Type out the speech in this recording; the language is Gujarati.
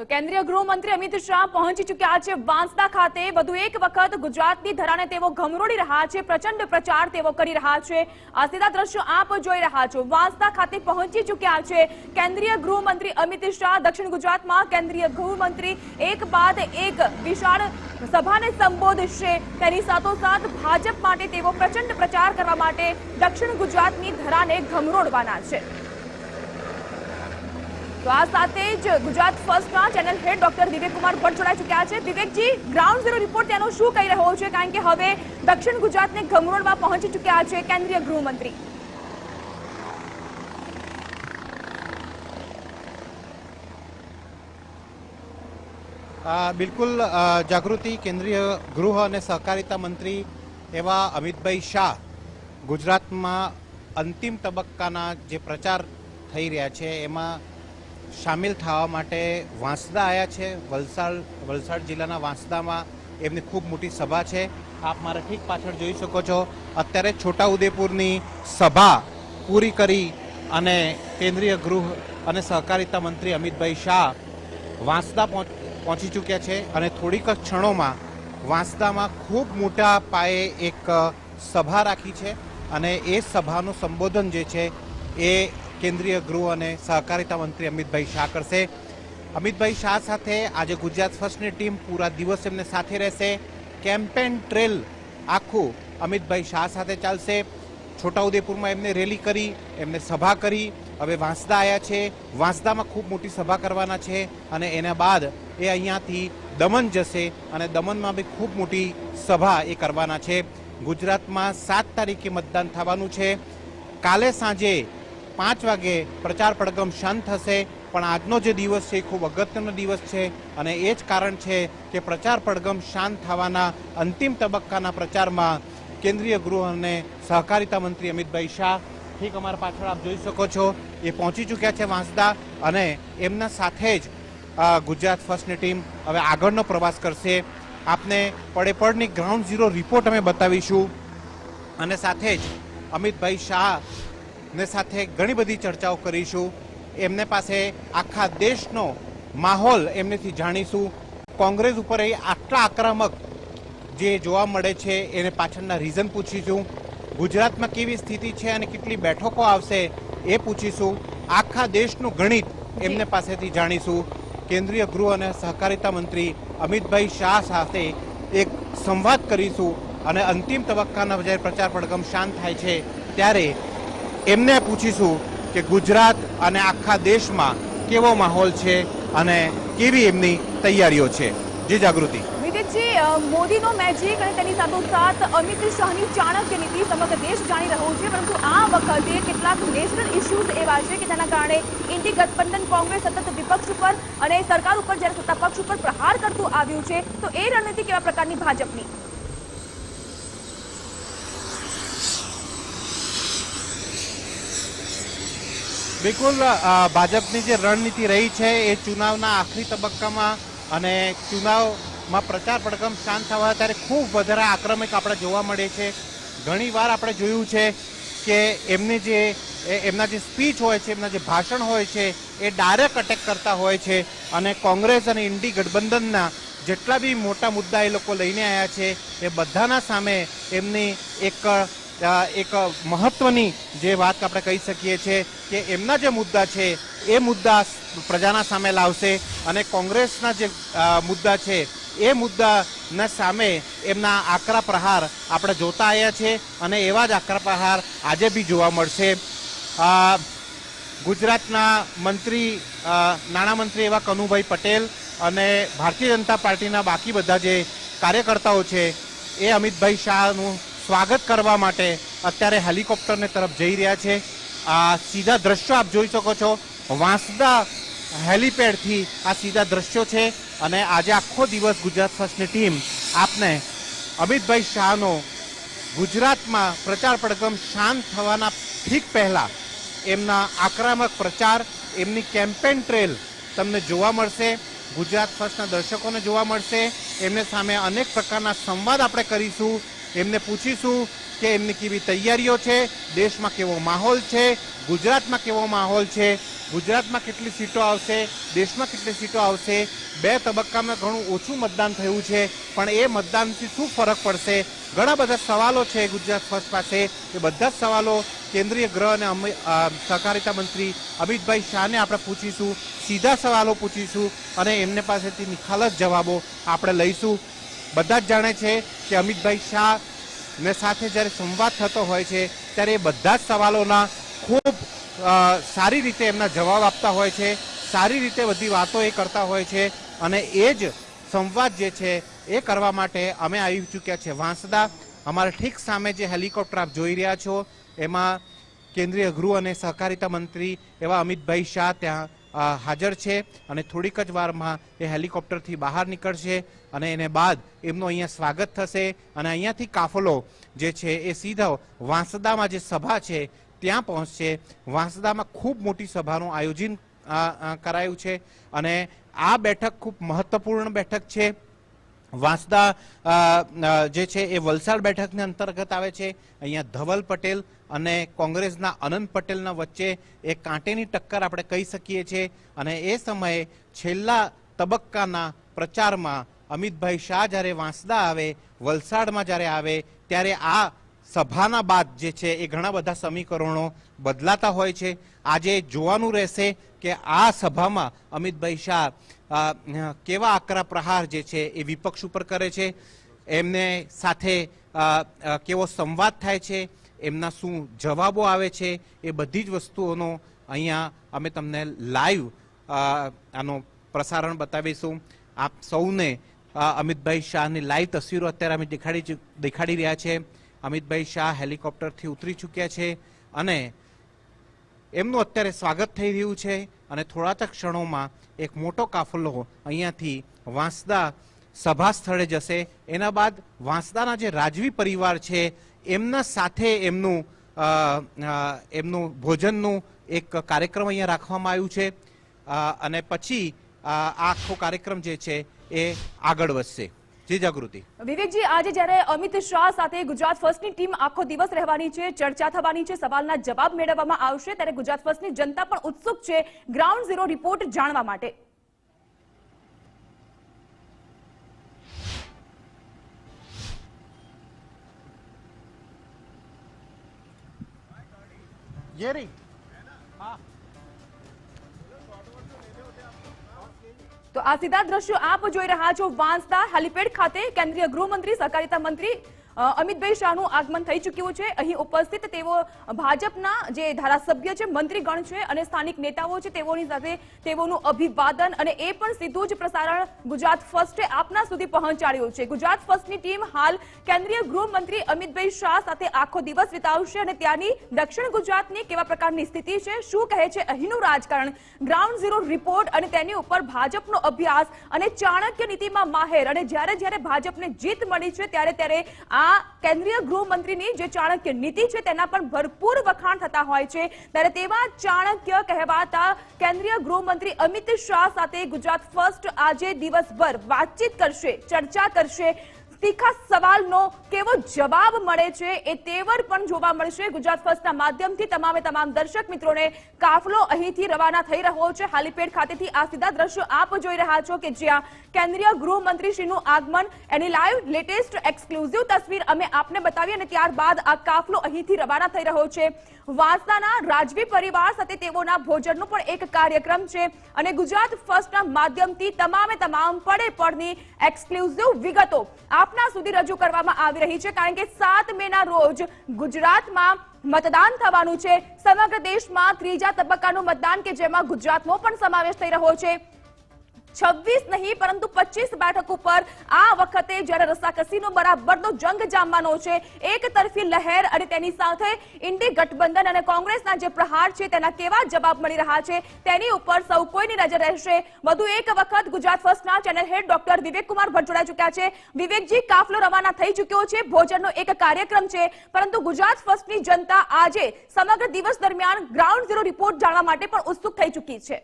તો કેન્દ્રીય ગૃહમંત્રી અમિત શાહ પહોંચી ચૂક્યા છે વાંસદા ખાતે. વધુ એક વખત ગુજરાતની ધરાને તેઓ ઘમરોડી રહ્યા છે, પ્રચંડ પ્રચાર તેઓ કરી રહ્યા છે. આ સીધા દ્રશ્યો આપ જોઈ રહ્યા છો. વાંસદા ખાતે પહોંચી ચૂક્યા છે કેન્દ્રીય ગૃહમંત્રી અમિત શાહ. દક્ષિણ ગુજરાતમાં કેન્દ્રીય ગૃહમંત્રી એક બાદ એક વિશાળ સભાને સંબોધશે. તેની સાથોસાથ ભાજપ માટે તેઓ પ્રચંડ પ્રચાર કરવા માટે દક્ષિણ ગુજરાતની ધરાને ઘમરોડવાના છે. તો આ સાથે જ Gujarat ફર્સ્ટના channel head doctor Vivek Kumar Bhatt જોડાઈ ચૂક્યા છે. દિવેકજી ગ્રાઉન્ડ ઝીરો રિપોર્ટ તેનો શું કહી રહ્યો છે? કારણ કે હવે દક્ષિણ ગુજરાતને ઘમરોડમાં પહોંચી ચૂક્યા છે કેન્દ્રીય ગૃહમંત્રી. બિલકુલ જાગૃતિ કેન્દ્રીય ગૃહ અને સહકારિતા મંત્રી એવા અમિતભાઈ શાહ ગુજરાતમાં અંતિમ તબક્કાના જે પ્રચાર થઈ રહ્યા છે, એમાં સામેલ થવા માટે વાંસદા આવ્યા છે. વલસાડ વલસાડ જિલ્લાના વાંસદામાં એમની ખૂબ મોટી સભા છે. આપ મારા ઠીક પાછળ જોઈ શકો છો. અત્યારે છોટાઉદેપુરની સભા પૂરી કરી અને કેન્દ્રીય ગૃહ અને સહકારિતા મંત્રી અમિતભાઈ શાહ વાંસદા પહોંચ- ચૂક્યા છે અને થોડીક જ ક્ષણોમાં વાંસદામાં ખૂબ મોટા પાયે એક સભા રાખી છે અને એ સભાનું સંબોધન જે છે એ કેન્દ્રીય ગૃહ અને સહકારિતા મંત્રી અમિતભાઈ શાહ કરશે. અમિતભાઈ શાહ સાથે આજે ગુજરાત ફર્સ્ટની ટીમ પૂરા દિવસ એમને સાથે રહેશે. કેમ્પેન ટ્રેલ આખું અમિતભાઈ શાહ સાથે ચાલશે. છોટાઉદેપુરમાં એમને રેલી કરી, એમને સભા કરી. હવે વાંસદા આવ્યા છે. વાંસદામાં ખૂબ મોટી સભા કરવાના છે અને એના બાદ એ અહીંયાથી દમણ જશે અને દમણમાં બી ખૂબ મોટી સભા એ કરવાના છે. ગુજરાતમાં સાત તારીખે મતદાન થવાનું છે. કાલે સાંજે પાંચ વાગે પ્રચાર પડગમ શાંત થશે. પણ આજનો જે દિવસ છે એ ખૂબ અગત્યનો દિવસ છે અને એ જ કારણ છે કે પ્રચાર પડગમ શાંત થવાના અંતિમ તબક્કાના પ્રચારમાં કેન્દ્રીય ગૃહ અને સહકારિતા મંત્રી અમિતભાઈ શાહ ઠીક અમારા પાછળ આપ જોઈ શકો છો. એ પહોંચી ચૂક્યા છે વાંસદા અને એમના સાથે જ ગુજરાત ફર્સ્ટની ટીમ હવે આગળનો પ્રવાસ કરશે. આપને પડેપડની ગ્રાઉન્ડ ઝીરો રિપોર્ટ અમે બતાવીશું. અને સાથે જ અમિતભાઈ શાહ ને સાથે ઘણી બધી ચર્ચાઓ કરીશું. એમને પાસે આખા દેશનો માહોલ એમનેથી જાણીશું. કોંગ્રેસ ઉપર એ આટલા આક્રમક જે જોવા મળે છે એને પાછળના રીઝન પૂછીશું. ગુજરાતમાં કેવી સ્થિતિ છે અને કેટલી બેઠકો આવશે એ પૂછીશું. આખા દેશનું ગણિત એમને પાસેથી જાણીશું. કેન્દ્રીય ગૃહ અને સહકારિતા મંત્રી અમિતભાઈ શાહ સાથે એક સંવાદ કરીશું અને અંતિમ તબક્કાના જ્યારે પ્રચાર પડગમ શાંત થાય છે ત્યારે એમને પૂછીશું કે ગુજરાત અને આખા દેશમાં કેવો માહોલ છે અને કેવી એમની તૈયારીઓ છે. જી જાગૃતિ. વિવેકજી મોદીનો મેજિક અને તેની સાથોસાથ અમિત શાહની ચાણક્ય નીતિ સમગ્ર દેશ જાણી રહ્યો છે, પરંતુ આ વખતે કેટલાક નેશનલ ઇશ્યુઝ એવા છે કે તેના કારણે ઇન્ડી ગઠબંધન કોંગ્રેસ સતત વિપક્ષ ઉપર અને સરકાર ઉપર, જ્યારે સત્તા પક્ષ ઉપર પ્રહાર કરતું આવ્યું છે, તો એ રણનીતિ કેવા પ્રકારની ભાજપની? બિલકુલ ભાજપની જે રણનીતિ રહી છે એ ચુનાવના આખરી તબક્કામાં અને ચુનાવમાં પ્રચાર પડકમ શાંત થવા ત્યારે ખૂબ વધારે આક્રમક આપણે જોવા મળે છે. ઘણીવાર આપણે જોયું છે કે એમની જે એમના જે સ્પીચ હોય છે, એમના જે ભાષણ હોય છે એ ડાયરેક્ટ અટેક કરતા હોય છે અને કોંગ્રેસ અને ઇન્ડી ગઠબંધનના જેટલા બી મોટા મુદ્દા એ લોકો લઈને આવ્યા છે એ બધાના સામે એમની એક એક મહત્વની જે વાત આપણે કહી શકીએ છીએ કે એમના જે મુદ્દા છે, એ મુદ્દા પ્રજાના સામે લાવશે અને કોંગ્રેસના જે મુદ્દા છે, એ મુદ્દાના સામે એમના આકરા પ્રહાર આપણે જોતા આવ્યા છે અને એવા જ આકરા પ્રહાર આજે બી જોવા મળશે. ગુજરાતના મંત્રી નાણામંત્રી એવા કનુભાઈ પટેલ અને ભારતીય જનતા પાર્ટીના બાકી બધા જે કાર્યકર્તાઓ છે, એ અમિતભાઈ શાહનું સ્વાગત કરવા માટે અત્યારે હેલિકોપ્ટરને તરફ જઈ રહ્યા છે. આ સીધા દ્રશ્યો આપ જોઈ શકો છો. વાંસદા હેલિપેડથી આ સીધા દ્રશ્યો છે અને આજે આખો દિવસ ગુજરાત ફર્સ્ટની ટીમ આપને અમિતભાઈ શાહનો ગુજરાતમાં પ્રચાર પડગમ શાંત થવાના ઠીક પહેલાં એમના આક્રમક પ્રચાર, એમની કેમ્પેન ટ્રેલ તમને જોવા મળશે. ગુજરાત ફર્સ્ટના દર્શકોને જોવા મળશે. એમને સામે અનેક પ્રકારના સંવાદ આપણે કરીશું. એમને પૂછીશું કે એમની કેવી તૈયારીઓ છે, દેશમાં કેવો માહોલ છે, ગુજરાતમાં કેવો માહોલ છે, ગુજરાતમાં કેટલી સીટો આવશે, દેશમાં કેટલી સીટો આવશે, બે તબક્કામાં ઘણું ઓછું મતદાન થયું છે, પણ એ મતદાનથી શું ફરક પડશે? ઘણા બધા સવાલો છે ગુજરાત ફર્સ્ટ પાસે. એ બધા જ સવાલો કેન્દ્રીય ગૃહ અને સહકારિતા મંત્રી અમિતભાઈ શાહને આપણે પૂછીશું, સીધા સવાલો પૂછીશું અને એમને પાસેથી નિખાલસ જવાબો આપણે લઈશું. બધા જ જાણે છે કે અમિતભાઈ શાહ ને સાથે જ્યારે સંવાદ થતો હોય છે, ત્યારે એ બધા જ સવાલોના ખૂબ સારી રીતે એમના જવાબ આપતા હોય છે, સારી રીતે બધી વાતો એ કરતા હોય છે અને એ જ સંવાદ જે છે એ કરવા માટે અમે આવી ચૂક્યા છે. વાંસદા, અમારા ઠીક સામે જે હેલિકોપ્ટર આપ જોઈ રહ્યા છો, એમાં કેન્દ્રીય ગૃહ અને સહકારિતા મંત્રી એવા અમિતભાઈ શાહ ત્યાં હાજર છે અને થોડીક જ વારમાં એ હેલિકોપ્ટરથી બહાર નીકળશે અને એને બાદ એમનું અહીંયા સ્વાગત થશે અને અહીંયાથી કાફલો જે છે એ સીધો વાંસદામાં જે સભા છે ત્યાં પહોંચશે. વાંસદામાં ખૂબ મોટી સભાનું આયોજન કરાયું છે અને આ બેઠક ખૂબ મહત્વપૂર્ણ બેઠક છે. વાંસદા જે છે એ વલસાડ બેઠકની અંતર્ગત આવે છે. અહીંયા ધવલ પટેલ અને કોંગ્રેસના અનંત પટેલના વચ્ચે એક કાંટેની ટક્કર આપણે કહી શકીએ છીએ. અને એ સમયે છેલ્લા તબક્કાના પ્રચારમાં અમિતભાઈ શાહ જ્યારે વાંસદા આવે, વલસાડમાં જ્યારે આવે, ત્યારે આ સભાના બાદ જે છે એ ઘણા બધા સમીકરણો બદલાતા હોય છે. આજે જોવાનું રહેશે કે આ સભામાં અમિતભાઈ શાહ કેવા આકરા પ્રહાર જે છે એ વિપક્ષ ઉપર કરે છે, એમને સાથે કેવો સંવાદ થાય છે, એમના શું જવાબો આવે છે, એ બધી જ વસ્તુઓનો અહીંયા અમે તમને લાઈવ આનો પ્રસારણ બતાવીશું. આપ સૌને અમિતભાઈ શાહની લાઈવ તસવીરો અત્યારે અમે દેખાડી દેખાડી રહ્યા છે. અમિતભાઈ શાહ હેલિકોપ્ટરથી ઉતરી ચૂક્યા છે અને એમનું અત્યારે સ્વાગત થઈ રહ્યું છે અને થોડા ક્ષણોમાં એક મોટો કાફલો અહીંયાથી વાંસદા સભા સ્થળે જશે. એના બાદ વાંસદાના જે રાજવી પરિવાર છે, એમના સાથે એમનું એમનું ભોજનનું એક કાર્યક્રમ અહીંયા રાખવામાં આવ્યું છે. અને પછી આખો કાર્યક્રમ જે છે એ આગળ વધશે. જી જાગૃતિ. વિવેકજી આજે જ્યારે અમિત શાહ સાથે ગુજરાત ફર્સ્ટની ટીમ આખો દિવસ રહેવાની છે ચર્ચા થવાની છે સવાલના જવાબ મેળવવામાં આવશે ત્યારે ગુજરાત ફર્સ્ટની જનતા પણ ઉત્સુક છે ગ્રાઉન્ડ ઝીરો રિપોર્ટ જાણવા માટે. જેરી તો આ સીધા દ્રશ્યો આપ જોઈ રહ્યા છો વાંસદા હેલિપેડ ખાતે કેન્દ્રીય ગૃહમંત્રી, સહકારિતા મંત્રી અમિતભાઈ શાહનું આગમન થઈ ચૂક્યું છે. અહીં ઉપસ્થિત તેઓ ભાજપના જે ધારાસભ્ય છે, મંત્રીગણ છે અને સ્થાનિક નેતાઓ છે, તેઓની સાથે તેઓનું અભિવાદન અને એ પણ સીધું જ પ્રસારણ ગુજરાત ફર્સ્ટે આપના સુધી પહોંચાડ્યું છે. ગુજરાત ફર્સ્ટની ટીમ હાલ કેન્દ્રીય ગૃહમંત્રી અમિતભાઈ શાહ સાથે આખો દિવસ વિતાવશે અને ત્યાંની દક્ષિણ ગુજરાતની કેવા પ્રકારની સ્થિતિ છે, શું કહે છે અહીંનું રાજકારણ? ગ્રાઉન્ડ ઝીરો રિપોર્ટ અને તેની ઉપર ભાજપનો અભ્યાસ અને ચાણક્ય નીતિમાં માહેર અને જ્યારે જ્યારે ભાજપને જીત મળી છે, ત્યારે ત્યારે આ કેન્દ્રીય ગૃહમંત્રીની જે ચાણક્ય નીતિ છે, તેના પણ ભરપૂર વખાણ થતા હોય છે. ત્યારે તેવા ચાણક્ય કહેવાતા કેન્દ્રીય ગૃહમંત્રી અમિત શાહ સાથે ગુજરાત ફર્સ્ટ આજે દિવસભર વાતચીત કરશે, ચર્ચા કરશે. તીખા સવાલનો કેવો જવાબ મળે છે એ તેવર પણ જોવા મળશે. ગુજરાત ફર્સ્ટના માધ્યમથી તમામે તમામ દર્શક મિત્રોને કાફલો અહીંથી રવાના થઈ રહ્યો છે. હાલીપેડ ખાતેથી આ સીધા દ્રશ્યો આપ જોઈ રહ્યા છો કે જ્યાં કેન્દ્રીય ગૃહમંત્રીશ્રીનું આગમન, એની લાઈવ લેટેસ્ટ એક્સક્લુઝિવ તસવીર અમે આપને બતાવી અને ત્યારબાદ આ કાફલો અહીંથી રવાના થઈ રહ્યો છે. વાંસદાના રાજવી પરિવાર સાથે તેઓના ભોજનનો પણ એક કાર્યક્રમ છે અને ગુજરાત ફર્સ્ટના માધ્યમથી તમામે તમામ પડે પડની એક્સક્લુઝિવ વિગતો આપના સુધી રજૂ કરવામાં આવી રહી છે કારણ કે સાત મેના રોજ ગુજરાતમાં મતદાન થવાનું છે. સમગ્ર દેશમાં ત્રીજા તબક્કાનું મતદાન કે જેમાં ગુજરાતનો પણ સમાવેશ થઈ રહ્યો છે. છવ્વીસ નહીં, પરંતુ પચીસ બેઠક ઉપર આ વખતે જ્યારે રસાકસીનો બરાબરનો જંગ જામવાનો છે, એક તરફી લહેર અને તેની સાથે ઇન્ડી ગઠબંધન અને કોંગ્રેસના જે પ્રહાર છે, તેના કેવા જવાબ મળી રહ્યા છે, તેની ઉપર સૌ કોઈની નજર રહેશે. વધુ એક વખત Gujarat ફર્સ્ટના channel head doctor Vivek Kumar Bhatt જોડાઈ ચૂક્યા છે. વિવેકજી, કાફલો રવાના થઈ ચૂક્યો છે, ભોજનનો એક કાર્યક્રમ છે, પરંતુ ગુજરાત ફર્સ્ટની જનતા આજે સમગ્ર દિવસ દરમિયાન ગ્રાઉન્ડ ઝીરો રિપોર્ટ જાણવા માટે પણ ઉત્સુક થઈ ચૂકી છે.